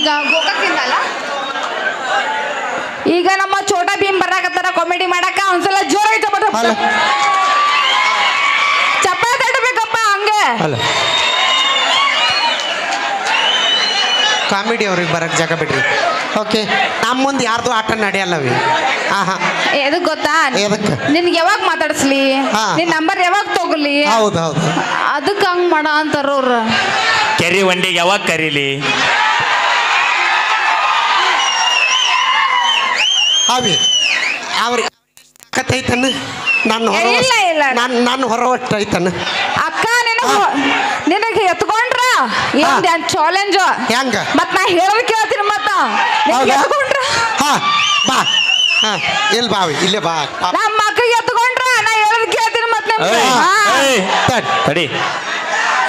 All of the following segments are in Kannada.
ಈಗ ಗೋಕಾಕಿಂದಲ್ಲ ಈಗ ನಮ್ಮ ಚೋಟಾ ಭೀಮ್ ಬರಾಕತ್ತಾರ ಕಾಮಿಡಿ ಮಾಡಾಕ ಒಂದ್ಸಲ ಜೋರ ಚಪ್ಪಾಳೆ ತಟ್ಟಬೇಕಪ್ಪ ಹಂಗೆ. ಕಾಮಿಡಿ ಅವ್ರಿಗೆ ಬರಕ್ಕೆ ಜಾಗ ಬಿಡ್ರಿ. ಓಕೆ ನಮ್ಮ ಮುಂದೆ ಯಾರ್ದು ಆಟ ನಡೆಯಲ್ಲವಿ ಹಾಂ ಹಾಂ ಎದಕ್ ಗೊತ್ತಾ? ಎದಕ್ಕೆ? ನಿನ್ಗೆ ಯಾವಾಗ ಮಾತಾಡಿಸ್ಲಿ. ನಿನ್ ನಂಬರ್ ಯಾವಾಗ ತಗೊಲಿ ಹೌದು ಹೌದು. ಅದಕ್ಕೆ ಹಂಗ್ ಮಾಡ ಅಂತಾರ ಕರಿ ಕೆರಿ ವಂಡಿಗೆ ಯಾವಾಗ ಕರೀಲಿ? ಅವಿ ಅವ್ರಿಗೆ ತಾಕತ್ ಐತನ ನನ್ನ ಹೊರ ಇಲ್ಲ, ಇಲ್ಲ. ನನ್ನ ನನ್ನ ಹೊರ ಒಟ್ಟು ಐತನ ಅಕ್ಕ ನಿನಗ ನಿನಗೆ ಎತ್ಕೊಂಡ್ರ ಏನ್ ಚಾಲೆಂಜ್ ಹೆಂಗ? ಮತ್ ನಾ ಹೇಳೋದ್ ಕೇಳ್ತೀನಿ ಮತ್ತ ನಿನಗ್ ಹೌದಾ? ಎತ್ಕೊಂಡ್ರ ಹಾಂ ಬಾ ಹಾಂ ಇಲ್ಲಿ ಬಾವಿ ಇಲ್ಲೇ ಬಾ ಪಾಪ. ನಮ್ಮ ಮಕ್ಕಳಿಗೆ ಎತ್ಕೊಂಡ್ರ ನಾ ಹೇಳೋದ್ ಕೇಳ್ತೀನಿ ಮತ್ ನಿಮ್ಗೆ ಏಯ್, ಹಾ. ಏಯ್, ತಡ್. ತಡಿ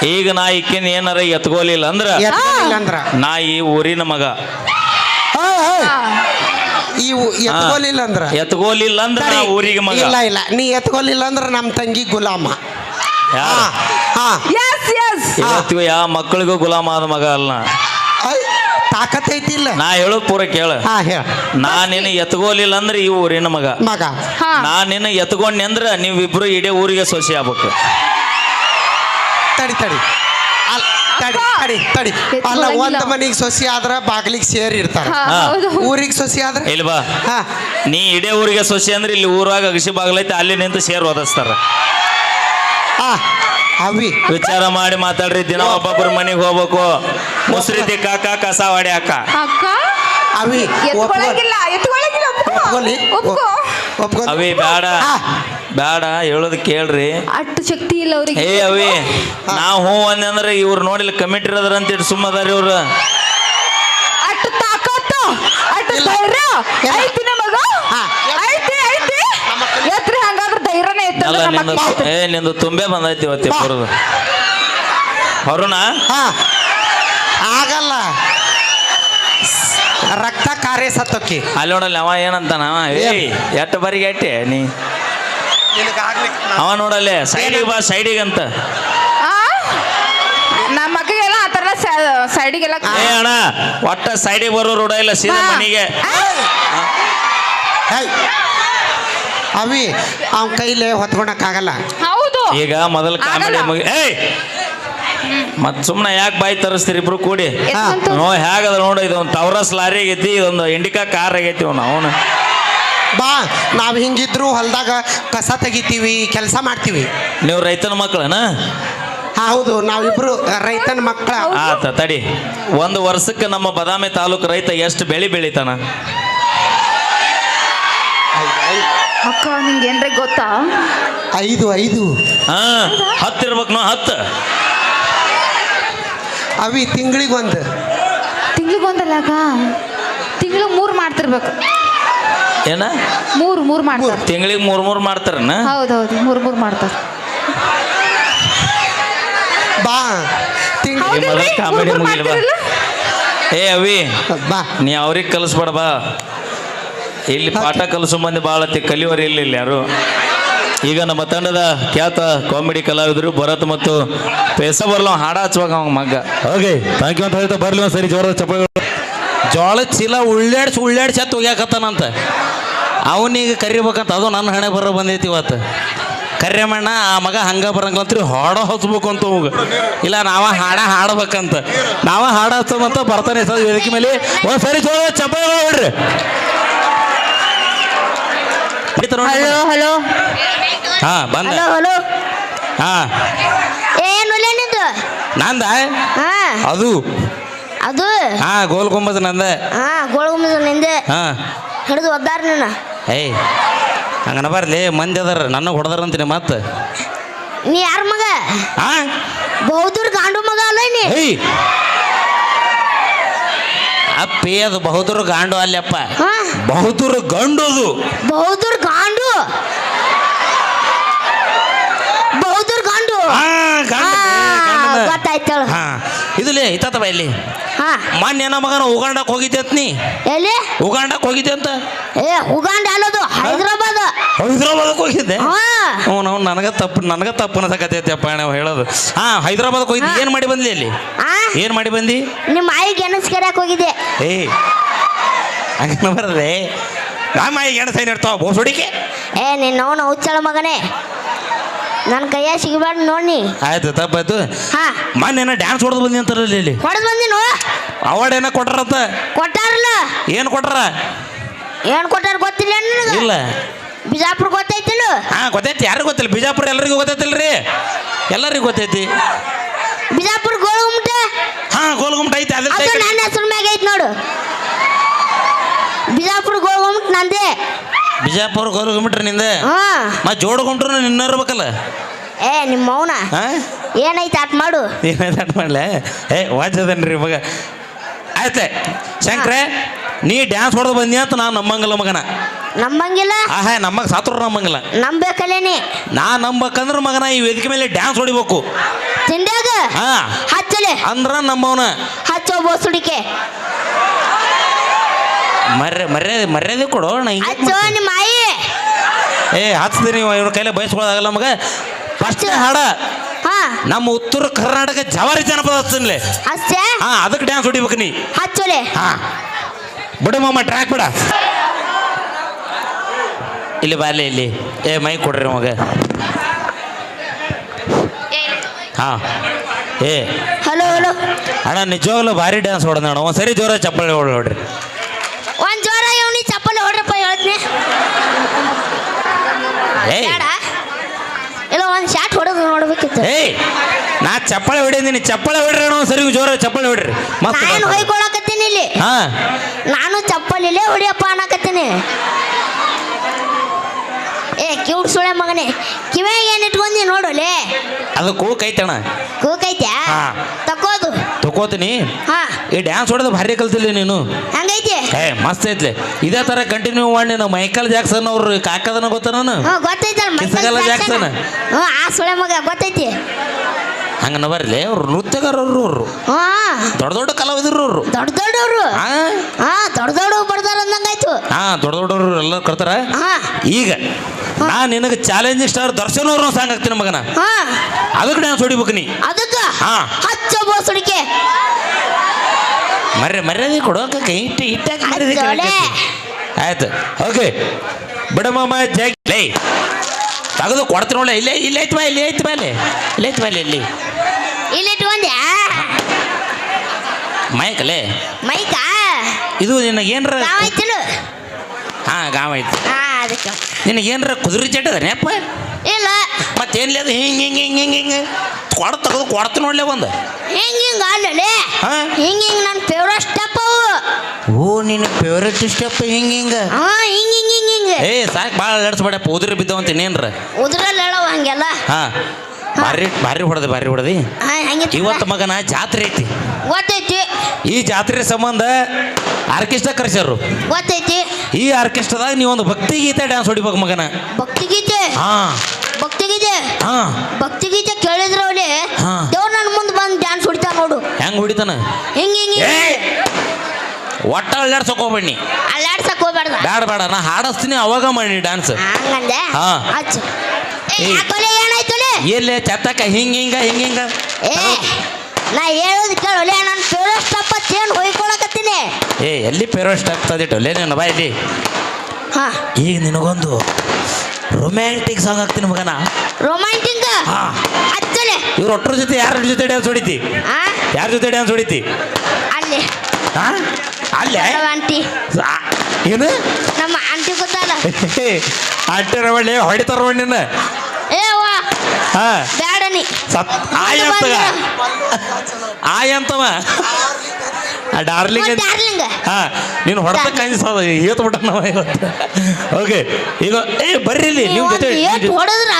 ಈಗ ನಾ ಈಕಿನ ಏನಾರ ಎತ್ಕೋಲಿಲ್ಲ ಅಂದ್ರ ಎತ್ಕೊಂಡಿಲ್ಲ ಅಂದ್ರ ನಾ ಈ ಊರಿನ ಮಗ. ಉ- ಎತ್ಕೊಲಿಲ್ಲ ಅಂದ್ರ ಎತ್ಕೋಲಿಲ್ಲ ಅಂದ್ರೆ ನಾ ತಡಿ. ಊರಿಗೆ ಮಗ. ಇಲ್ಲ ಇಲ್ಲ. ನೀ ಎತ್ಕೊಲಿಲ್ಲ ಅಂದ್ರ ನಮ್ಮ ತಂಗಿ ಗುಲಾಮ. ಯಾ ಹಾ ಹಾ. Yes, yes. ಇವತ್ತಿಗೂ ಯಾವ ಮಕ್ಕಳಿಗೂ ಗುಲಾಮ ಆದ ಮಗ ಅಲ್ಲ. ನಾ. ಐತಿ ಇಲ್ಲ ಐತಿಲ್ಲ. ನಾ ಹೇಳು ಪೂರ ಕೇಳ. ಹಾ ಹೇಳ. ನಾ ನಿನ್ನ ಎತ್ಕೋಲಿಲ್ಲ ಅಂದ್ರೆ ಈ ಊರಿನ ಮಗ. ಮಗ. ಹಾ. ನಾ ನಿನ್ನ ಎತ್ಕೊಂಡೆ ಅಂದ್ರೆ ನೀವಿಬ್ರು ಇಡೀ ಊರಿಗೆ ಸೊಸೆ ಆಗ್ಬೇಕು. ತಡಿ ತಡಿ. ತಡಿ. ತಡಿ ತಡಿ. ಅಲ್ಲ. ಒಂದ್ ಮನಿಗ್ ಸೊಸಿ ಆದ್ರ ಬಾಗ್ಲಿಗೆ ಸೇರಿ ಇರ್ತಾರ. ಹಾ, ಹಾ. ಹೌದು. ಊರಿಗೆ ಸೊಸಿ ಆದ್ರ? ಇಲ್ಲಿ ಬಾ. ಹಾ. ನೀ ಇಡೇ ಊರಿಗೆ ಸೊಸಿ ಅಂದ್ರೆ ಇಲ್ಲಿ ಊರಾಗ ಅಗಸಿ ಬಾಗ್ಲೈತೆ ಅಲ್ಲಿ ನಿಂತು ಸೇರ್ ಓದಿಸ್ತಾರ ಆ, ಅವಿ. ವಿಚಾರ ಮಾಡಿ ಮಾತಾಡ್ರಿ ದಿನ ಒಬ್ಬೊಬ್ರ ಮನೆಗೆ ಹೋಗ್ಬೇಕು. ಮುಸ್ರಿ ತಿಕ್ಕಾಕ ಕಸ ಹೊಡ್ಯಾಕ. ಅಕ್ಕ? ಅವಿ ಒಪ್ಕೊ- ಎತ್ಕೊಳಂಗಿಲ್ಲ ಎತ್ಕೊಳಂಗಿಲ್ಲ ಒಪ್ಕೋ. ಒಪ್ಕೊಲಿ. ಒಪ್ಕೋ. ಒಪ್ಕೊ ಅವಿ ಬೇಡ. ಬೇಡ ಹೇಳೋದು ಕೇಳ್ರಿ. ಅಷ್ಟು ಶಕ್ತಿ ಇಲ್ಲ ಅವ್ರಿಗೆ. ಏ ಅವಿ ನಾವು ಹ್ಞೂ ಅಂದೆ ಅಂದ್ರೆ ಇವ್ರು ನೋಡಿಲ್ಲ ಕಮಿಟಿ ಇರೋದ್ರ ಅಂತ ಹೇಳಿ ಸುಮ್ಮದಾರಿ ಇವ್ರು. ಅಷ್ಟು ತಾಕತ್ತು ಅಷ್ಟು. ಧೈರ್ಯ. ಇಲ್ಲ. ಐತಿ ನಮಗ? ಐತಿ ಐತಿ. ಎತ್ರಿ ಹಂಗಾದ್ರೆ ಧೈರ್ಯನೇ ಅಲ್ಲ ಇತ್ತಲ್ಲ ನಿಂದು ಏ ನಿಂದು ತುಂಬೆ ಬಂದೈತಿ ಇವತ್ತಿ. ಬರೋದು ಆಗಲ್ಲ. ರಕ್ತ ಕಾರ್ಯ ಸತ್ತೋಕಿ. ಅಲ್ಲಿ ನೋಡಲ್ಲ ಅವ ಏನಂತಾನ? ಅವ ಏಯ್ ಎಟ್ಟು ಬರಿಗೆ ಎಟ್ಟೆ ನೀ? ಅವ ನೋಡಲ್ಲೇ ಸೈಡಿಗೆ ಬಾ ಸೈಡಿಗೆ ಅಂತ? ನಮ್ಮ ಮಕ್ಕಳಿಗೆಲ್ಲ ಆ ಥರ ಸೈಡಿಗೆಲ್ಲ ಏ ಅಣ್ಣ ಒಟ್ಟ ಸೈಡಿಗೆ ಬರೋ ರೂಢ ಇಲ್ಲ ಸೀದಾ ಹಾ. ಮನೆಗೆ. ಹೇ ಅವಿ ಅವನ ಕೈಲೇ ಹೊತ್ಕೊಳಕ್ಕಾಗಲ್ಲ ಹೌದು. ಈಗ ಮೊದಲು ಕಾಮಿಡಿ ಆಗಲ್ಲ. ಮುಗಿ ಏಯ್ ಮತ್ ಸುಮ್ನೆ ಯಾಕೆ ಬಾಯಿ ತರಿಸ್ತೀರಿ ಇಬ್ರು ಕೂಡಿ. ನೋ ಹೇಗದ ನೋಡು ಇದೊಂದು ಟವರಸ್ ಲಾರಿ ಆಗೈತಿ ಇದೊಂದು ಇಂಡಿಕಾ ಕಾರ್ ಆಗೈತಿ ಅವ್ನು ಅವನು. ಬಾ ನಾವು ಹಿಂಗಿದ್ರು ಹೊಲದಾಗ ಕಸ ತೆಗಿತೀವಿ ಕೆಲಸ ಮಾಡ್ತೀವಿ. ನೀವು ರೈತನ ಮಕ್ಕಳನ? ಹೌದು ನಾವಿಬ್ರು ರೈತನ ಮಕ್ಕಳ. ಆತ ತಡಿ. ಒಂದು ವರ್ಷಕ್ಕೆ ನಮ್ಮ ಬದಾಮಿ ತಾಲೂಕು ರೈತ ಎಷ್ಟು ಬೆಳಿ ಬೆಳಿತಾನ? ಅಕ್ಕ ನಿಂಗೆ ಏನ್ರಿ ಗೊತ್ತಾ? ಐದು ಐದು. ಹಾ ಹತ್ತಿರ್ಬೇಕು ನೋ ಹತ್ತು. ಅವಿ ತಿಂಗಳಿಗೊಂದು ತಿಂಗ್ಳಿಗೆ ಒಂದಲ್ಲ ಅಕ್ಕ? ತಿಂಗ್ಳಿಗೆ ಮೂರು ಮಾಡ್ತಿರ್ಬೇಕು. ಏನ? ಮೂರು ಮೂರು ಮಾಡ್ತಾರೆ. ತಿಂಗಳಿಗೆ ಮೂರು ಮೂರು ಮಾಡ್ತಾರನ? ಹೌದು ಮೂರು ಮೂರು ಮಾಡ್ತಾರೆ. ಬಾ. ತಿಂಗಳ ಕಾಮಿಡಿ ಮೂರ್ ಬಾ. ಏ ಅವಿ ಬಾ. ನೀ ಅವ್ರಿಗೆ ಕಲಿಸ್ಬೇಡ ಬಾ. ಇಲ್ಲಿ ಪಾಠ ಕಲಿಸೋ ಮಂದಿ ಭಾಳ ಕಲಿಯೋರಿ ಕಲಿಯೋರು ಇಲ್ಲ ಇಲ್ಲಿ ಯಾರು. ಈಗ ನಮ್ಮ ತಂಡದ ಖ್ಯಾತ ಕಾಮಿಡಿ ಕಲಾವಿದರು ಭರತ್ ಮತ್ತು ಪೇಸ ಬರ್ಲ ಹಾಡ ಹಚ್ಚುವಾಗ ಅವ ಮಗ್ಗ. ಓಕೆ ಥ್ಯಾಂಕ್ ಯು ಅಂತ ಹೇಳ್ತಾ ಬರ್ಲಿ ಒಂದು ಸರಿ ಜೋರದ ಚಪ್ಪಾಳೆ. ಜೋಳದ ಚೀಲ ಉಳ್ಳಾಡ್ಸಿ ಉಳ್ಳಾಡ್ಸಿ ಹತ್ತು ಒಗ್ಯಾಕತ್ತಾನಂತ ಅವನಿಗೆ ಕರಿಬೇಕಂತ ಅದು ನನ್ನ ಹಣೆ ಬರ ಬಂದೈತಿ ಇವತ್ತು. ಕರ್ಯಮಣ್ಣ ಆ ಮಗ ಹಂಗ ಬರಂಗಂತ್ರಿ ಹಾಡ ಹಚ್ಬೇಕು ಅಂತ ಅವಾಗ. ಇಲ್ಲ ನಾವ ಹಾಡ ಹಾಡ್ಬೇಕಂತ. ನಾವ ಹಾಡ ಹಚ್ಚಂತ ಬರ್ತಾನೆ ಸರ್ ವೇದಿಕೆ ಮೇಲೆ ಒಂದು ಸರಿ ಜೋಳ ಹಲೋ ಹಲೋ ಹಾ ಬಂದ ಹಲೋ ಹಲೋ ಹಾ ಏನು ನಿಂದು ನಂದ ಹಾ. ಅದು. ಅದು. ಹಾ ಗೋಲ್ ಗುಂಬದ್ ನಂದ. ಹಾ ಗುಂಬಜ್ ನಿಂದೆ. ಹಾ. ಹಿಡಿದು ಒದ್ದಾರ ನನ್ನ ಏಯ್ ಹಂಗನ ಬರ್ಲಿ ಮಂದಿ ಅದಾರ ನನ್ನ ಹೊಡೆದಾರ ಅಂತೀನಿ ಮತ್ತೆ. ನೀ ಯಾರ ಮಗ? ಹಾ. ಬಹುದೂರ್ ಗಾಂಡು ಮಗ ಅಲ್ಲ ನೀ? ಏಯ್. ಅಪ್ಪಿ ಅದು ಬಹುದೂರ್ ಗಾಂಡು ಅಲ್ಲಪ್ಪ. ಬಹುದೂರು ಗಂಡು ಅದು. ಬಹುದೂರ್ ಗಾಂಡು ಹಾ ಗಂಡು, ಏ, ಗೊತ್ತಾಯ್ತಳು ಹಾ ಇದುಲೇ ಇತ್ತವ ಇಲ್ಲಿ ಹಾ. ಮೊನ್ನೆ ನಮ್ಮ ಮಗನ ಉಗಾಂಡಕ್ ಹೋಗಿದ್ದೆ ಅಂತ ನೀ? ಎಲ್ಲಿ? ಉಗಾಂಡಕ್ಕೆ ಹೋಗಿದ್ದೆ ಅಂತ? ಏ ಉಗಾಂಡ ಅಲ್ಲದು ಹೈದರಾಬಾದ್. ಹೈದ್ರಾಬಾದಕ್ಕೆ ಹೋಗಿದ್ದೆ? ಹಾ. ಹ್ಞೂ ನಾವು ನನಗೆ ತಪ್ಪು ನನಗೆ ತಪ್ಪು ಅನ್ಸಕತ್ತೈತಪ್ಪ ನಾವು ಹೇಳೋದು. ಹಾ ಹೈದ್ರಾಬಾದಕ್ಕೆ ಹೋಗಿದ್ದೆ ಏನು ಮಾಡಿ ಬಂದ್ಲಿ ಅಲ್ಲಿ? ಆ? ಏನು ಮಾಡಿ ಬಂದಿ? ನಿಮ್ಮ ಆಯಿ ಗೆಣಸ್ಕೆರೆಯಕ್ಕೆ ಹೋಗಿದ್ದೆ. ಏ ಹಂಗ ಬರದೆ ನಮ್ಮ ಆಯಿಗೆ ಎಣ್ಣೆ ಸೈನ್ ಇರ್ತಾವ ಬೋಸೋಡಿಕೆ? ಏ ನಿನ್ನವನ ಹುಚ್ಚಳ ಮಗನೇ. ನನ್ನ ಕೈಯ ಸಿಗಬಾರ್ದು ನೋಡಿ ಆಯ್ತು ತಪ್ಪಾಯ್ತು ಹಾ. ಮೊನ್ನೆ ಡ್ಯಾನ್ಸ್ ಹೊಡೆದು ಬಂದಿ ಅಂತಾರಲ್ಲಿ ಇಲ್ಲಿ ಹೊಡೆದು ಬಂದಿನು ಅವಾರ್ಡ್ ಏನೋ ಕೊಟ್ಟಾರಂತ. ಕೊಟ್ಟಾರಲ್ಲ ಏನು ಕೊಟ್ಟಾರ? ಏನು ಕೊಟ್ಟಾರ ಗೊತ್ತಿಲ್ಲ ನಿನಗೆ? ಇಲ್ಲ. ಬಿಜಾಪುರ ಗೊತ್ತೈತಿಲ್ಲ ಹಾ ಗೊತ್ತೈತಿ. ಯಾರಿಗೂ ಗೊತ್ತಿಲ್ಲ. ಬಿಜಾಪುರ ಎಲ್ಲರಿಗೂ ಗೊತ್ತೈತಿಲ್ರಿ? ಎಲ್ಲರಿಗೂ ಗೊತ್ತೈತಿ. ಬಿಜಾಪುರ ಗೋಳಗುಮಟ ಹಾ ಗೋಲ್ಗುಮ್ಟ ಐತಿ ಅದ್ರ ಅದು ನನ್ನ ಹೆಸರು ಮ್ಯಾಗ ಐತಿ ನೋಡು. ಬಿಜಾಪುರ ಗೋಳಗುಮಟ ನಂದೇ. ಬಿಜಾಪುರ ಹೋಗ್ಬಿಟ್ರಿ ನಿಂದ? ಹಾ. ಮತ್ತೆ ಜೋಡ್ಕೊಂಡ್ರು ನಿನ್ನ ಇರ್ಬೇಕಲ್ಲ ಏ ನಿಮ್ಮ ಮೌನ? ಹಾಂ? ಏನೈತೆ ಆಟ ಮಾಡು. ಏನಾಯ್ತು ಮಾಡ್ಲೆ? ಏ ವಾಚದನ್ರಿ ಇವಾಗ? ಆಯ್ತೆ ಶಂಕ್ರೆ ನೀ ಡ್ಯಾನ್ಸ್ ಹೊಡೆದು ಬಂದಿ ಅಂತ ನಾನು ನಂಬಂಗಿಲ್ಲ ಮಗನ? ನಂಬಂಗಿಲ್ಲ? ಆಹಾ ನಮ್ಮಗ್ ಸಾತ್ರ ನಂಬಂಗಿಲ್ಲ. ನಂಬೇಕಲ್ಲೇನಿ ನಾ? ನಂಬಕಂದ್ರ ಮಗನ ಈ ವೇದಿಕೆ ಮೇಲೆ ಡ್ಯಾನ್ಸ್ ಹೊಡಿಬೇಕು. ತಿಂಡ್ಯಾಗ ಹಾ. ಹಚ್ಚಲೆ? ಅಂದ್ರ ನಮ್ಮವನ. ಹಚ್ಚೋ ಬೋಸುಡಿಕೆ? ಮರ್ಯ ಮರ್ಯಾದೆ ಮರ್ಯಾದೆ ಕೊಡು ನಾ ಹಿಂಗೆ ನೀವು ನಿಮ್ಮ ಆಯಿ. ಏ ಹಚ್ತೀನಿ ಇವ್ರ ಕೈಲೇ ಬಯಸ್ಕೊಳ್ಳೋದಾಗಲ್ಲ ಮಗ ಫಸ್ಟ್ ಹಾಡ. ಹಾ. ನಮ್ಮ ಉತ್ತರ ಕರ್ನಾಟಕ ಜವಾರಿ ಜನಪದ ಹಚ್ತಿನ್ಲೆ ಹಚ್ಚೆ ಹಾ ಅದಕ್ಕೆ ಡ್ಯಾನ್ಸ್ ಹೊಡಿಬೇಕು ನೀ. ಹಚ್ಚೋಲೆ. ಹಾ. ಬಿಡು ಮಾಮ ಟ್ರ್ಯಾಕ್ ಬಿಡ. ಇಲ್ಲಿ ಬಾಲೆ ಇಲ್ಲಿ. ಏ ಮೈ ಕೊಡ್ರಿ ಮಗ ಹಾ. ಏ. ಹಲೋ ಹಲೋ ಅಣ್ಣ ನಿಜವಾಗ್ಲೂ ಭಾರಿ ಡ್ಯಾನ್ಸ್ ಹೊಡೆದ ಅಣ್ಣ ಒಂದು ಸರಿ ಜೋರ ಚಪ್ಪಲಿ ಹೊಡ್ ನೋಡ್ರಿ. ಒಂದ್ ಜ್ವರ ಇವನಿ ಚಪ್ಪಲಿ ಹೊಡ್ರಪ್ಪ ಹೇಳ್ತೀನಿ. ಏಯ್. ಬೇಡ. ಇಲ್ಲ ಒಂದ್ ಶಾಟ್ ಹೊಡೆದು ನೋಡ್ಬೇಕಿತ್ತು. ಏಯ್ ನಾ ಚಪ್ಪಲಿ ಹೊಡಿದೀನಿ ಚಪ್ಪಲಿ ಹೊಡ್ರಿ ಅಣ್ಣ ಸರಿ ಜೋರ ಚಪ್ಪಲಿ ಹೊಡ್ರಿ. ಮಸ್ತ್ ನಾನು ಹೊಯ್ಕೊಳಕತ್ತೀನಿ ಇಲ್ಲಿ. ಹಾ. ನಾನು ಚಪ್ಪಲಿಲೇ ಹೊಡಿಯಪ್ಪ ಅನ್ನಕತ್ತೀನಿ. ಕಿವುಡ್ ಸುಳೆ ಮಗನೇ. ಕಿವ್ಯಾಗ ಏನ್ ಇಟ್ಕೊಂಡಿ ನೋಡೋಲೆ ಅದು ಕೂಕ್ ಕೂಕೈತ್ಯಾ ಹಾ. ತಕೋದು ತಕೋತೀನಿ ಹಾ. ಈ ಡ್ಯಾನ್ಸ್ ಹೊಡೆದು ಭಾರಿ ಕಲ್ತಿಲ್ಲ ನೀನು. ಹಂಗೈತಿ? ಏ ಮಸ್ತ್ ಐತ್ಲೆ. ಇದೇ ತರ ಕಂಟಿನ್ಯೂ ಮಾಡಿ ನಾ ಮೈಕಲ್ ಜಾಕ್ಸನ್ ಅವ್ರು ಕಾಕದನ ಗೊತ್ತ ನಾನು? ಹ್ಞೂ ಗೊತ್ತೈತಲ್ಲ ಮೈಕಲ್ ಕಿಸಗಲ್ಲ. ಜಾಕ್ಸನ್. ಹ್ಞೂ ಆ ಸುಳೆ ಮಗ ಗೊತ್ತೈತಿ. ಹಂಗ ಬರ್ಲಿ ಅವ್ರು ನೃತ್ಯಗಾರರು ಅವರು. ಹಾ. ದೊಡ್ಡ ದೊಡ್ಡ ಕಲಾವಿದರು ಅವರು ದೊಡ್ಡ ದೊಡ್ಡವರು. ಹಾ ಹಾ ದೊಡ್ಡ ದೊಡ್ಡ ಬರ್ದಾರ ಅಂದಂಗಾಯ್ತು. ಹಾ ದೊಡ್ಡ ದೊಡ್ಡವರು ಎಲ್ಲ ಕರ್ತಾರ? ಹಾ. ಈಗ ನಾ ನಿನಗೆ ಚಾಲೆಂಜಿಂಗ್ ಸ್ಟಾರ್ ದರ್ಶನ್ ಅವ್ರ ಸಾಂಗ್ ಹಾಕ್ತೀನಿ ಮಗನ. ಹಾ. ಅದಕ್ಕೆ ನಾನು ಹೊಡಿಬೇಕು ನೀ. ಅದಕ್ಕೆ? ಹಾ. ಹಚ್ಚ ಬೋಸುಡಿಕೆ. ಮರ್ಯ ಮರ್ಯಾದೆ ಕೊಡೋಕೆ ಇಟ್ಟು ಇಟ್ಟಾಕ. ಆಯ್ತು. ಓಕೆ. ಬಿಡಮ್ಮ ಜಾಗ ಲೇ. ತೆಗೆದು ಕೊಡ್ತೀನಿ ನೋಡ ಇಲ್ಲೇ ಇಲ್ಲೇ ಐತ್ವಾ ಬಾ ಇಲ್ಲಿ ಐತಿ ಬಾ ಇಲ್ಲಿ. ಇಲ್ಲೇ ಐತಿ ಬಾ ಇಲ್ಲಿ. ಮೈಕಲೇ? ಮೈಕ? ಇದು ನಿನಗೆ ಏನರ ನಾವಾಯ್ತಿಲ್ಲ ಹಾ ಗಾವ ಐತಿ. ಹಾ ಅದಕ್ಕೆ. ನಿನಗೆ ಏನರ ಕುದುರೆ ಚಟ್ಟದ ನೆಪ್ಪ ಇಲ್ಲ. ಮತ್ತೇನ್ಲಿ ಅದು ಹಿಂಗೆ ಹಿಂಗೆ ಹಿಂಗೆ ಹಿಂಗೆ ಹಿಂಗೆ. ಕೊಡ ತೆಗೆದು ಕೊಡ್ತು ನೋಡ್ಲೆ ಒಂದು. ಹಿಂಗ ಹಿಂಗ ಅಲ್ಲೇ ಹಾ? ಹಿಂಗ ಹಿಂಗ ನನ್ನ ಫೇವ್ರೇಟ್ ಸ್ಟೆಪ್ ಅವು. ಓ ನಿನ್ನ ಫೇವ್ರೇಟ್ ಸ್ಟೆಪ್ ಹಿಂಗೆ ಹಿಂಗೆ. ಹಾ ಹಿಂಗ ಹಿಂಗ ಹಿಂಗ ಹಿಂಗ. ಏ ಸಾಕು ಭಾಳ ಅಲ್ಲಾಡ್ಸ್ಬೇಡಪ್ಪ ಉದುರು ಬಿದ್ದವಂತ ಇನ್ನೇನ್ರ? ಉದ್ರಲ್ಲಿ ಹೇಳೋ ಹಂಗೆಲ್ಲ? ಹಾ. ಭಾರಿ ಭಾರಿ ಹೊಡೆದು ಭಾರಿ ಹೊಡೆದಿ. ಇವತ್ತು ಮಗನ ಜಾತ್ರೆ ಐತಿ. ಗೊತ್ತೈತಿ. ಈ ಜಾತ್ರೆ ಸಂಬಂಧ ಆರ್ಕೆಸ್ಟ್ರಾ ಕರೆಸ್ಯಾರು ಗೊತ್ತೈತಿ. ಈ ಆರ್ಕೆಸ್ಟ್ರಾದಾಗ ಒಂದು ಭಕ್ತಿ ಗೀತೆ ಡ್ಯಾನ್ಸ್ ಹೊಡಿಬೇಕು ಮಗನ. ಭಕ್ತಿ ಗೀತೆ ಹಾ. ಭಕ್ತಿ ಗೀತೆ ಹಾ. ಭಕ್ತಿ ಗೀತೆ ಅವಳಿ ಹಾ. ದೇವ್ರ ನನ್ನ ಮುಂದೆ ಬಂದು ಡ್ಯಾನ್ಸ್ ಹೊಡಿತಾ ನೋಡು. ಹೆಂಗ್ ಹೊಡಿತಾನ? ಹೆಂಗ್ ಹಿಂಗ ಒಟ್ಟ ಅಳ್ಳಾಡ್ಸಕ್ ಹೋಗ್ಬೇಡಿ ಅಲ್ಲಾಡ್ಸಕ್ ಹೋಗ್ಬೇಡ ಬೇಡ ಬೇಡ ನಾ ಹಾಡಿಸ್ತೀನಿ ಅವಾಗ ಮಾಡಿ ಡ್ಯಾನ್ಸ್ ಹಾ. ಎಲ್ಲೇ ಚತಕ ಹಿಂಗ ಹಿಂಗ ಹಿಂಗ ಹಿಂಗ. ಏ ನಾ ಹೇಳೋದು ಕೇಳೋಲೆ ನನ್ನ ಫೇವ್ರೆಟ್ ಅಪ್ಪ ಚೇನ್ ಹೊಯ್ಕೊಳಕತ್ತೀನಿ? ಏ ಎಲ್ಲಿ ಪೇರೋಸ್ಟ್ ಆಗ್ತದಿಟ್ಟು ಲೇ ನೀನು ಬಾ ಇಲ್ಲಿ. ಹಾ. ಈಗ ನಿನಗೊಂದು ರೊಮ್ಯಾಂಟಿಕ್ ಸಾಂಗ್ ಹಾಕ್ತೀನಿ ಮಗನ. ರೊಮ್ಯಾಂಟಿಕ್ ಹಾ. ಇವ್ರು ಇವ್ರ ಒಟ್ಟರ ಜೊತೆ ಯಾರ ಜೊತೆ ಡ್ಯಾನ್ಸ್ ಹೊಡಿತಿ? ಆ? ಯಾರ ಜೊತೆ ಡ್ಯಾನ್ಸ್ ಹೊಡಿತಿ? ಅಲ್ಲಿ. ಹಾ ಅಲ್ಲಿ? ನಮ್ಮ ಆಂಟಿ ಆ, ಏನು? ನಮ್ಮ ಆಂಟಿ ಗೊತ್ತಲ್ಲ? ಆಂಟಿ ರವಳ್ಳಿ ಹೊಡಿತಾರ ನಿನ್ನ. ಹಾ. ಬೇಡ ನೀ ಸತ್ ಆಯ್ ಅಂತಗ ಆಯ್ ಅಂತವ. ಆ ಡಾರ್ಲಿಂಗ್ ಡಾರ್ಲಿಂಗ್. ಹಾ ನೀನು ಹೊಡೆದ ಕನ್ಸದ ಏತ್ ಬಿಟ್ಟ ನಾವ ಇವತ್ತು. ಓಕೆ ಈಗ ಏ ಬರ್ರಿ ಇಲ್ಲಿ ನೀವು ಜೊತೆ ಏಟ್ ಹೊಡೆದ್ರ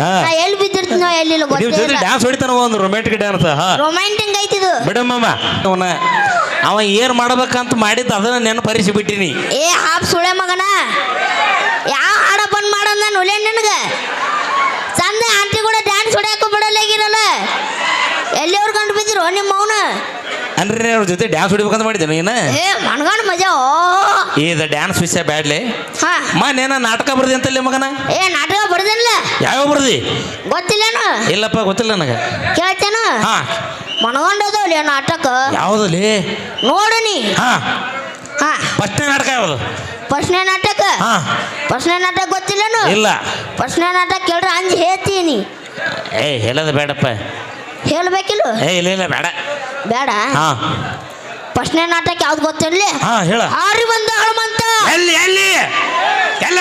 ಹಾ. ನಾ ಎಲ್ಲಿ ಬಿದ್ದಿರ್ತೀನೋ ಎಲ್ಲಿಲ್ಲ ನೀವು ಜೊತೆ ಡ್ಯಾನ್ಸ್ ಹೊಡಿತಾನ ಒಂದು ರೊಮ್ಯಾಂಟಿಕ್ ಡ್ಯಾನ್ಸ್ ಹಾ. ರೊಮ್ಯಾಂಟಿಕ್ ಬಿಡಮ್ಮಮ್ಮ ಅವನ ಅವ ಏನ್ ಮಾಡ್ಬೇಕಂತ ಮಾಡಿದ್ದು ಅದನ್ನ ನೆನಪರಿಸಿ ಬಿಟ್ಟಿನಿ. ಏ ಹಾಪ್ ಸುಳೆ ಮಗನ. ಯಾವ ಹಾಡ ಬಂದ್ ಮಾಡೋದ್ ನಾನು ಒಲೆ ನಿನಗ. ಡ್ಯಾನ್ಸ್ ಹೊಡ್ಯಾಕ ಬಿಡಲಾಗಿರಲ್ಲ? ಎಲ್ಲಿಯವ್ರು ಕಂಡು ಬಿದ್ದಿರೋ ನಿಮ್ಮ ಅವನ? ಅಂದ್ರೆ ಅವ್ರ ಜೊತೆ ಡ್ಯಾನ್ಸ್ ಹೊಡಿಬೇಕಂತ ಮಾಡಿದ್ದೆ ನೀನು ಏ ಮನ್ಗಂಡ್ ಮಜಾ ಓ. ಇದು ಡ್ಯಾನ್ಸ್ ವಿಷಯ ಬ್ಯಾಡ್ಲಿ. ಹಾ. ಮಾನೇನ ನಾಟಕ ಬರ್ದಿ ಅಂತಲ್ಲಿ ಮಗನ? ಏ ನಾಟಕ ಬರ್ದಿಲ್ಲ ಯಾವ ಬರ್ದಿ? ಗೊತ್ತಿಲ್ಲೇನು? ಇಲ್ಲಪ್ಪ ಗೊತ್ತಿಲ್ಲ ನನಗೆ. ಕೇಳ್ತೇನ? ಹಾ. ಮನಗಂಡದವ್ಲಿ ನಾಟಕ? ಯಾವ್ದಲ್ಲಿ ನೋಡು ನೀ. ಹಾ. ಹಾ. ಫಸ್ಟ್ನೇ ನಾಟಕ ಯಾವುದು? ಫಸ್ಟ್ನೇ ನಾಟಕ? ಹಾ. ಫಸ್ಟ್ನೇ ನಾಟಕ ಗೊತ್ತಿಲ್ಲೇನು? ಇಲ್ಲ. ಫಸ್ಟ್ನೇ ನಾಟಕ ಕೇಳ್ರೆ ಅಂಜಿ ಹೇಳ್ತೀನಿ. ಏ ಹೇಳೋದು ಬೇಡಪ್ಪ. ಹೇಳಬೇಕಿಲ್ಲ? ಏ ಇಲ್ಲ ಇಲ್ಲ ಬೇಡ. ಬೇಡ? ಹಾ. ಪ್ರಶ್ನೆ ನಾಟಕ ಯಾವ್ದು ಗೊತ್ತಿರ್ಲಿ ಹಾ ಹೇಳ. ಹಾರಿ ಬಂದ ಹನುಮಂತ ಎಲ್ಲಿ ಎಲ್ಲಿ? ಎಲ್ಲಿ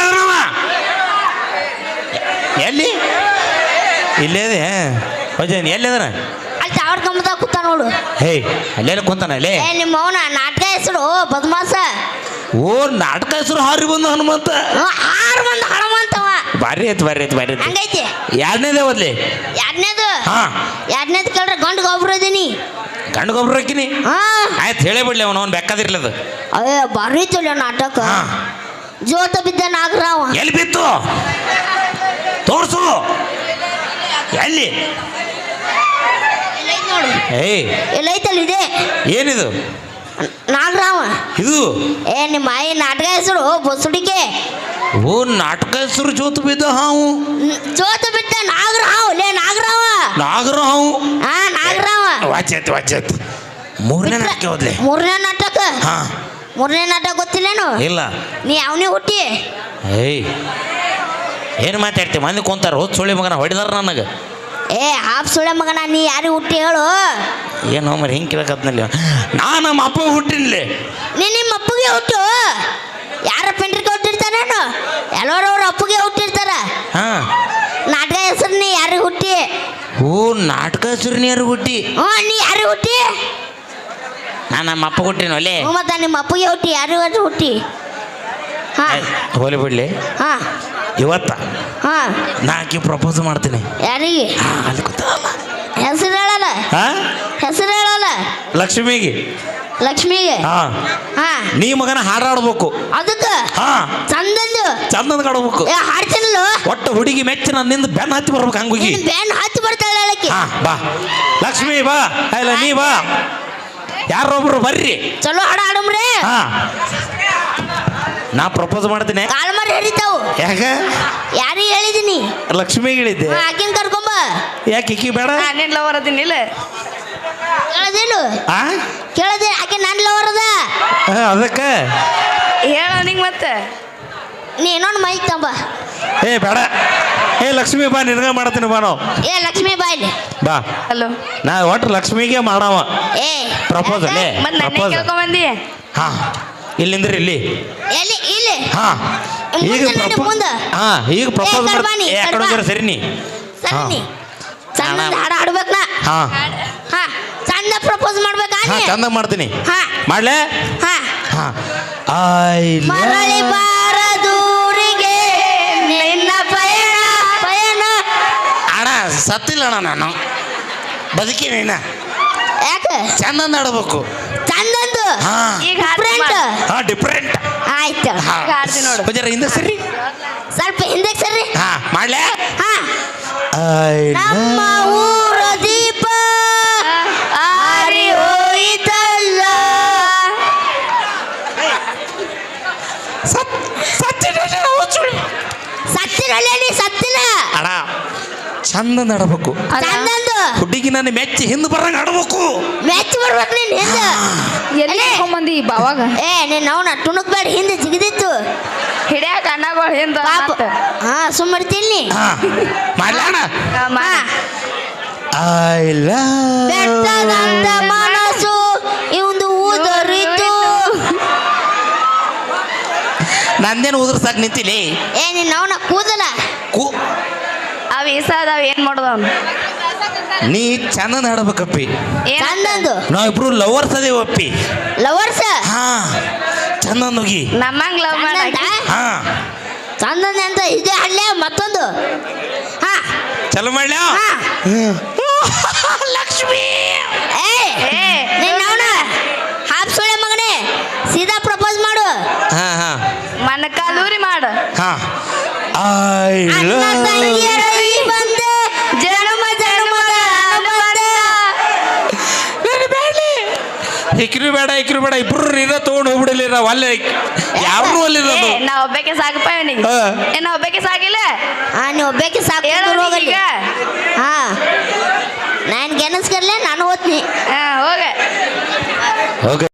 ಎಲ್ಲಿ? ಇಲ್ಲೇ ಭಜನ್ ಎಲ್ಲಿ ಅದನ ಅಲ್ಲಿ ತಾವರ ಕಂಬದಾಗ ಕೂತ ನೋಡು ಹೇ ಅಲ್ಲೆಲ್ಲ ಕುಂತಾನ ಅಲ್ಲೇ ಏ ನಿಮ್ಮ ಅವನ ನಾಟಕ ಹೆಸರು ಬದಮಾಸ. ಓ ನಾಟಕ ಹೆಸರು ಹಾರಿ ಬಂದ ಹನುಮಂತ. ಹಾರು ಬಂದ ಭಾರಿ ಆಯ್ತು ಬಾರಿ ಆಯ್ತು ಬಾರಿ ಆಯ್ತು. ಹಂಗೈತಿ? ಎರಡನೇದೇ ಓದ್ಲಿ? ಎರಡನೇದು ಹಾ. ಎರಡನೇದು ಕೇಳ್ರೆ? ಗಂಡು ಗೊಬ್ಬರ ಇದೀನಿ ಗಂಡು ಗೊಬ್ಬರ ಹಾಕಿನಿ? ಹಾ. ಆಯ್ತು ಹೇಳೇ ಬಿಡ್ಲಿ ಅವನು ಅವ್ನು ಬೇಕಾದಿರ್ಲಿ ಅದು. ಅಯ್ಯ ಭಾರಿ ಐತಲ್ಲ ನಾಟಕ. ಹಾ. ಜೋತ ಬಿದ್ದ ನಾಗರಾವ. ಎಲ್ಲಿ ಬಿತ್ತು? ತೋರಿಸು. ಎಲ್ಲಿ? ಏಯ್. ಎಲ್ಲೈತಲ್ಲ ಇದೆ? ಏನಿದು? ನಾಗರಾವ ಇದು? ಏ ನಿಮ್ಮ ಆಯಿ ನಾಟಕ ಹೆಸರು ಬಸುಡಿಕೆ. ಓ ನಾಟಕ ಹೆಸರು ಜೋತು ಬಿದ್ದ ಹಾವು? ಜೋತು ಬಿದ್ದ ನಾಗರಾವ್. ಲೇ ನಾಗರಾವ. ನಾಗರಾವ್? ಹಾ ನಾಗರಾವ. ವಾಚತ್ ವಾಚತ್ ಮೂರನೇ ನಾಟಕ ಹೋದ್ಲೆ ಮೂರನೇ ನಾಟಕ? ಹಾ. ಮೂರನೇ ನಾಟಕ ಗೊತ್ತಿಲ್ಲೇನು? ಇಲ್ಲ. ನೀ ಅವನೇ ಹುಟ್ಟಿ. ಏಯ್. ಏನು ಮಾತಾಡ್ತೀವಿ ಮಂದಿ ಕುಂತಾರ ಹೋದ್ ಸುಳಿ ಮಗನ ಹೊಡೆದಾರ ನನಗೆ. ಏ ಹಾಪ್ ಸುಳೆ ಮಗನ ನೀ ಯಾರಿಗೆ ಹುಟ್ಟಿ ಹೇಳು. ಏನೋ ಮರಿ ಹಿಂಗೆ ಕೇಳಕತ್ನಲ್ಲಿ ನಾ ನಮ್ಮ ಅಪ್ಪ ಹುಟ್ಟಿನ್ಲಿ. ನೀ ನಿಮ್ಮ ಅಪ್ಪಗೆ ಹುಟ್ಟು. ಯಾರ ಪೆಂಟ್ರಿಗೆ ಹುಟ್ಟಿರ್ತಾರೇನು ಎಲ್ಲರೂ ಅವ್ರ ಅಪ್ಪಗೆ ಹುಟ್ಟಿರ್ತಾರ. ಹಾ. ನಾಟಕ ಹೆಸರು ನೀ ಯಾರಿಗೆ ಹುಟ್ಟಿ? ಓ ನಾಟಕ ಹೆಸರು ನೀ ನೀರು ಹುಟ್ಟಿ? ಹ್ಞೂ ನೀ ಯಾರಿಗೆ ಹುಟ್ಟಿ? ನಾ ನಮ್ಮ ಅಪ್ಪ ಹುಟ್ಟಿನ ಒಲೆ ಮತ್ತೆ ನಿಮ್ಮ ಅಪ್ಪಗೆ ಹುಟ್ಟಿ ಯಾರಿಗಾದ್ರೂ ಹುಟ್ಟಿ. ಹಾಂ. ಹೋಲಿ ಬಿಡ್ಲಿ. ಹಾಂ. ಇವತ್ತ? ಹಾಂ. ನಾ ಆಕಿ ಪ್ರಪೋಸ್ ಮಾಡ್ತೀನಿ. ಯಾರಿಗೆ? ಹಾ ಅಲ್ಲಿ ಕೂತಲ್ಲ ಹೆಸರು ಹೇಳಲ್ಲ. ಹಾ? ಹೆಸರು ಹೇಳಲ್ಲ. ಲಕ್ಷ್ಮಿಗೆ. ಲಕ್ಷ್ಮಿಗೆ? ಹಾ. ಹಾಂ. ನೀ ಮಗನ ಹಾಡಾಡ್ಬೇಕು. ಅದಕ್ಕೆ? ಹಾ. ಚಂದಂದು ಚಂದದ ಕಾಡ್ಬೇಕು ಏ ಹಾಡ್ತೀನಲ್ಲ? ಒಟ್ಟು ಹುಡುಗಿ ಮೆಚ್ಚಿ ನಿಂದ ಬೆನ್ನ ಹತ್ತಿ ಬರ್ಬೇಕು ಹಂಗೋಗಿ. ಬ್ಯಾನ್ ಹತ್ತಿ ಬರ್ತಾಳೆ ಹೇಳಕ್ಕೆ. ಹಾ ಬಾ. ಲಕ್ಷ್ಮಿ ಬಾ. ಇಲ್ಲ ನೀ ಬಾ. ಯಾರೊಬ್ರು ಬರ್ರಿ. ಚಲೋ ಹಾಡ ಹಾಡಮ್ರಿ ಹಾ. ನಾ ಪ್ರಪೋಸ್ ಮಾಡ್ತೀನಿ. ಕಾಲ್ ಮರಿ ಹಿಡಿತಾವು. ಯಾಕ? ಹೇಳಿದಿನಿ ಹೇಳಿದೀನಿ? ಲಕ್ಷ್ಮಿ ಹೇಳಿದ್ದೆ. ಆಕಿನ ಕರ್ಕೊಂಬ. ಯಾಕೆ ಇಕ್ಕಿ ಬೇಡ? ನಿನ್ನ ಲವರ್ ಅದೀನಿ ಇಲ್ಲ. ಕೇಳದೇನು? ಆ? ಕೇಳದೆ ಆಕೆ ನನ್ನ ಲವರ್ ಅದ. ಅದಕ್ಕೆ? ಹೇಳ ನಿಂಗೆ ಮತ್ತೆ. ನೀ ಏನೋ ಮೈಕ್ ತಂಬ ಏ ಬೇಡ. ಏ ಲಕ್ಷ್ಮಿ ಬಾ ನಿನಗ ಮಾಡ್ತೀನಿ ಬಾ ನಾವು. ಏ ಲಕ್ಷ್ಮಿ ಇಲ್ಲಿ. ಬಾ. ಹಲೋ. ನಾ ಒಟ್ಟು ಲಕ್ಷ್ಮಿಗೆ ಮಾಡವ. ಏ ಪ್ರಪೋಸಲ್ ಕೇಳ್ಕೊಂಬಂದಿ ಹಾ. ಇಲ್ಲಿಂದ್ರಿ ಇಲ್ಲಿ. ಎಲ್ಲಿ ಇಲ್ಲಿ? ಹಾ. ಈಗ ಮುಂದೆ ನಡಿ, ಪ್ರಪೋ- ಮುಂದೆ. ಹಾ ಈಗ ಪ್ರಪೋಸ್ ಮಾಡಿ ನೀ. ಹೋಗ್ಯಾರ ಸರಿ ನೀ. ಸರಿ ಹಾ. ನೀ. ಚಂದ ಅಣ್ಣ. ಹಾಡ್ಬೇಕ ನಾ? ಹಾ. ಹಾ. ಚಂದ ಪ್ರಪೋಸ್ ಮಾಡ್ಬೇಕಾ ಹಾ ನೀ? ಚಂದ ಮಾಡ್ತೀನಿ. ಹಾ. ಮಾಡ್ಲೆ? ಹಾ. ಹಾ. ಐ ಮರಳಿ ಬಾರದೂರಿಗೆ ನಿನ್ನ ಪಯಣ ಪಯಣ. ಅಣ್ಣ ಸತ್ತಿಲ್ಲ ಅಣ್ಣ ನಾನು. ಬದುಕಿನ ಯಾಕೆ? ಚಂದ ಆಡ್ಬೇಕು ಈಗ ಹಾಡ್ತಿ ಫ್ರೆಂಡ್ ಹಾ ಡಿಫ್ರೆಂಟ್ ಆಯ್ತು. ಈಗ ಹಾಡ್ತೀನಿ ನೋಡು. ಬಜಾರ ಹಿಂದೆ ಸರಿ. ಸ್ವಲ್ಪ ಹಿಂದೆ ಸರಿ. ಹಾ ಮಾಡ್ಲೆ? ಹಾ. ನಮ್ಮ ಊರ ದೀಪ ಆರಿ ಹೋಯಿತಲ್ಲ ಸತ್ತಿರಲ್ಲ ನೀ ಸತ್ತಿನ ಅಣ್ಣ ಚಂದ ನಡಬೇಕು. ಹುಡುಗಿ ನನ್ನ ಮೆಚ್ಚಿ ಹಿಂದೆ ಬರಂಗ ಆಡ್ಬೇಕು. ಮೆಚ್ಚಿ ಬರ್ಬೇಕು ನೀನ್ ಹಿಂದ. ಎಲ್ಲಿ ಬಂದಿ ಬಾವಾಗ? ಏ ನೀನ್ ಅವನ ತುಣುಕ್ ಬೇಡ ಹಿಂದೆ ಜಿಗಿದಿತ್ತು. ಹಿಡಿಯಾಕ ಅಣ್ಣಗಳು ಹಿಂದ ಪಾಪ. ಹಾ ಸುಮ್ಮರ್ತೀನಿ ಹಾ ಮಾಡ್ಲ ಅಣ್ಣ? ಹಾ, ಮಾಡು. ಐ ಲವ್ ಮನಸ್ಸು ಇವಂದು ಊದರಿತು ನಂದೇನು ಉದುರ್ಸಾಕ್ ನಿಂತಿಲಿ? ಏ ನಿನ್ನ ಅವನ ಕೂದಲ? ಕೂ ಅವ್ ಈಸ ಅದಾವ ಏನ್ ಮಾಡೋದು ಅವ್ನು? ನೀ ಚಂದ ಹಾಡ್ಬೇಕಪ್ಪಿ. ಚಂದಂದು ನಾವಿಬ್ರು ಲವರ್ಸ್ ಅದೇವಪ್ಪಿ ಲವರ್ಸ್ ಹಾ ಚಂದ ಹೋಗಿ. ನಮ್ಮಂಗ್ ಲವ್ ಮಾಡ ಹಾ. ಚಂದನ್ ಅಂತ ಇದೆ ಹಳ್ಳೆ ಮತ್ತೊಂದು? ಹಾ. ಚಲೋ ಮಾಡ್ಲ? ಹಾ. ಲಕ್ಷ್ಮಿ! ಏ ಏ ನಿನ್ನ ಅವನ ಹಾಪ್ ಸುಳೆ ಮಗನೇ ಸೀದಾ ಪ್ರಪೋಸ್ ಮಾಡು. ಹಾ ಹಾ. ಮನ ಕಾಲೂರಿ ಮಾಡು. ಹಾ. ಐ ಲವ್ ಹಿಕ್ರಿ ಬೇಡ ಇಕ್ರು ಬೇಡ ಇಬ್ರು ಇರ ತಗೊಂಡು ಹೋಗ್ಬಿಡಲಿರ ಅಲ್ಲೇ ಯಾರು ಅಲ್ಲಿರೋದು. ಏ ನಾ ಒಬ್ಬಕ್ಕೆ ಸಾಕಪ್ಪ ಇವನಿಗೆ ನಾ ಒಬ್ಬಕ್ಕೆ ಸಾಕಿಲ್ಲ. ಹಾ ನೀ ಒಬ್ಬೇಕೆ ಸಾಕು ಹೋಗಲಿ. ಹಾ. ನಾನು ಗೆನಸ್ಕರ್ಲೆ ನಾನು ಓದ್ನಿ ಹಾ ಹೋಗ. ಓಕೆ